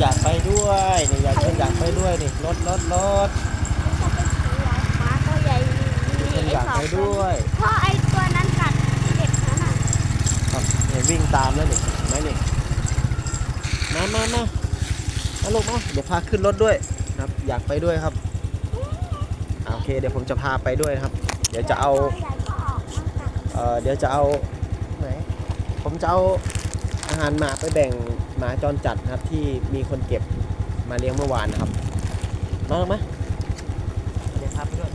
อยากไปด้วยนี่อยากคนอยากไปด้วยนี่รถรถรถจะไปถึงหลายฟ้าตัวใหญ่มีคนอยากไปด้วยเพราะไอ้ตัวนั้นกัดเด็กนั้นอะครับเนี่ยวิ่งตามแล้วนี่เห็นไหมนี่มามามามาลูกมาเดี๋ยวพาขึ้นรถด้วยครับ อยากไปด้วยครับอ่าโอเคเดี๋ยวผมจะพาไปด้วยนะครับ เดี๋ยวจะเอาตัวใหญ่ก็ออกมากัดเอ่อเดี๋ยวจะเอาไหนผมจะเอาอาหารหมาไปแบ่ง หมาจรจัดนะครับที่มีคนเก็บมาเลี้ยงเมื่อวานนะครับมาลงมาเดี๋ยวพาไปด้วย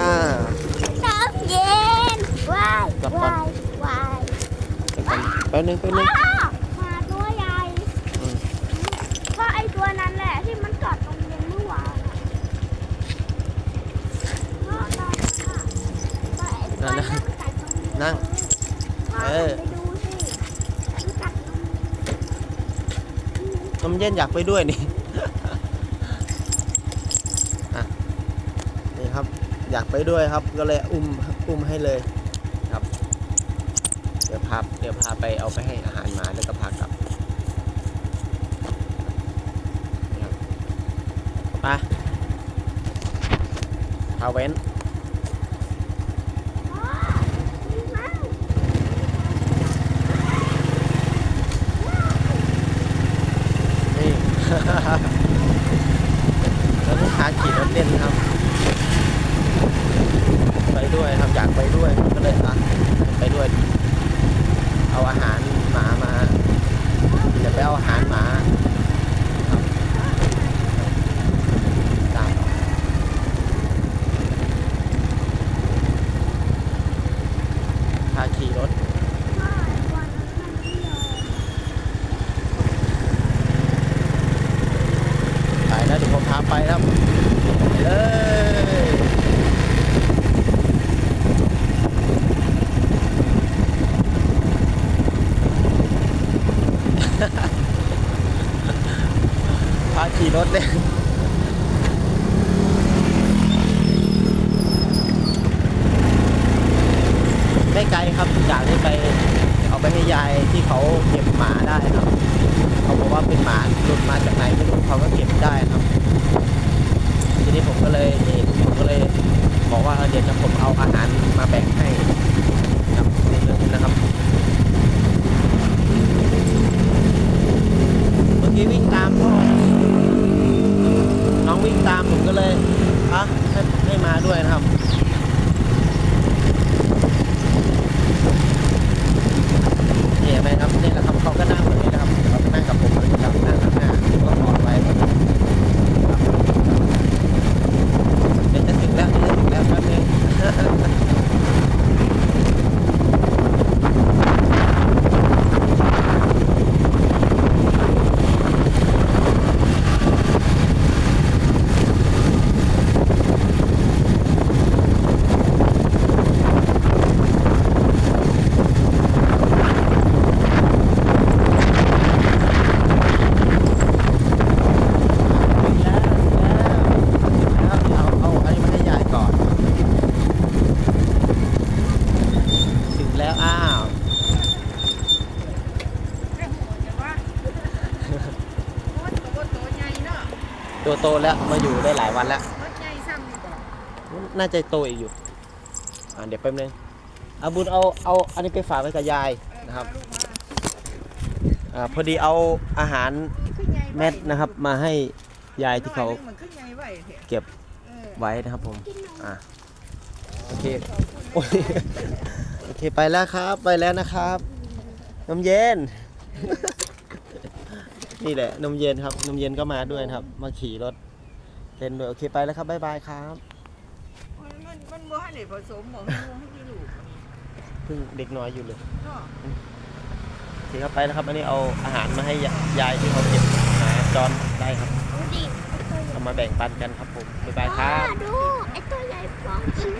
อ่าน้ำเย็นว้ายกลับก่อนว้ายว้ายเดี๋ยวก่อนแป๊บนึงแป๊บนึง อ้าวหมาตัวใหญ่ อืม เพราะไอ้ตัวนั้นแหละที่มันกัดตรงเย็นเมื่อวานอะเพราะเราอะเพราะไอ้ตัวนั้นมันกัดตรงเย็ นนั่งพ่อเออไปดูสิมันกัดตรงนี้น้ำเย็นอยากไปด้วยนี่อะนี่ครับ อยากไปด้วยครับ ก็เลยอุ้มอุ้มให้เลยครับ เดี๋ยวพาเดี๋ยวพาไปเอาไปให้อาหารหมาแล้วก็พากลับนี่ครับไปพาเว้น พ่อวิ่งมา นี่ แล้วลูกค้าขี่รถเล่นครับ ไปด้วยครับอยากไปด้วยก็เลยอะไปด้วย เอาอาหารหมามาเดี๋ยวไปเอาอาหารหมาตามพาขี่รถ พ่อไอ้ตัวนั้นมันไม่ยอม ไปแล้วเดี๋ยวผมพาไปครับไปเลย พาขี่รถเลยไม่ไกลครับจากนี้ไปเอาไปให้ยายที่เขาเก็บหมาได้ครับ เขาบอกว่าเป็นหมาหลุดมาจากไหนไม่รู้เขาก็เก็บได้ครับ ทีนี้ผมก็เลยนี่ผมก็เลยบอกว่าเออเดี๋ยวจะผมเอาอาหารมาแบ่งให้ครับในเรื่องนี้นะครับ เมื่อกี้วิ่งตามพ่อน้องวิ่งตาม ผมก็เลยอะให้ให้มาด้วยนะครับ นี่เห็นไหมครับนี่แหละครับเขาก็นั่งแบบนี้นะครับเขาก็นั่งกับผมแบบนี้ครับนั่งข้างหน้าก็กอดไว้แบบนี้ครับเดี๋ยวจะถึงแล้วเดี๋ยวจะถึงแล้วแป๊บนึง ถึงแล้วถึงแล้วถึงแล้วเดี๋ยวเอาเอาอันนี้มาให้ยายก่อน ถึงแล้วอ้าว แม่หัวจะว่าโคตรตัวโตใหญ่เนาะ ตัวโตแล้วมาอยู่ได้หลายวันแล้วรถใหญ่ซ้ำนี่บ่น่าจะโตอีกอยู่อ่าเดี๋ยวแป๊บนึงอาบุญเอาเอาอันนี้ไปฝากไว้กับยายนะครับลูกมาอ่าพอดีเอาอาหารขึ้นใหญ่เม็ดนะครับ มาให้ยายที่เขาน้อยหนึ่งมันขึ้นใหญ่ไว้เถอะเก็บเออไว้นะครับผมอ่าโอเคโอ้ยโอเคไปแล้วครับไปแล้วนะครับนมเย็น นี่แหละนมเย็นครับนมเย็นก็มาด้วยนะครับ มาขี่รถเล่นด้วยโอเคไปแล้วครับบ๊ายบายครับมันมันมันบ่ให้ได้ผสมบ่ให้ลูกให้มีลูกเพิ่งเด็กน้อยอยู่เลยเนาะโอเคครับไปแล้วครับอันนี้เอาอาหารมาให้ยายายที่เขาเก็บหมาจรได้ครับ ดูดิไอ้ตัวใหญ่เอามาแบ่งปันกันครับผมบ๊ายบายคพ่อรับ ดูไอ้ตัวใหญ่ฟองกิน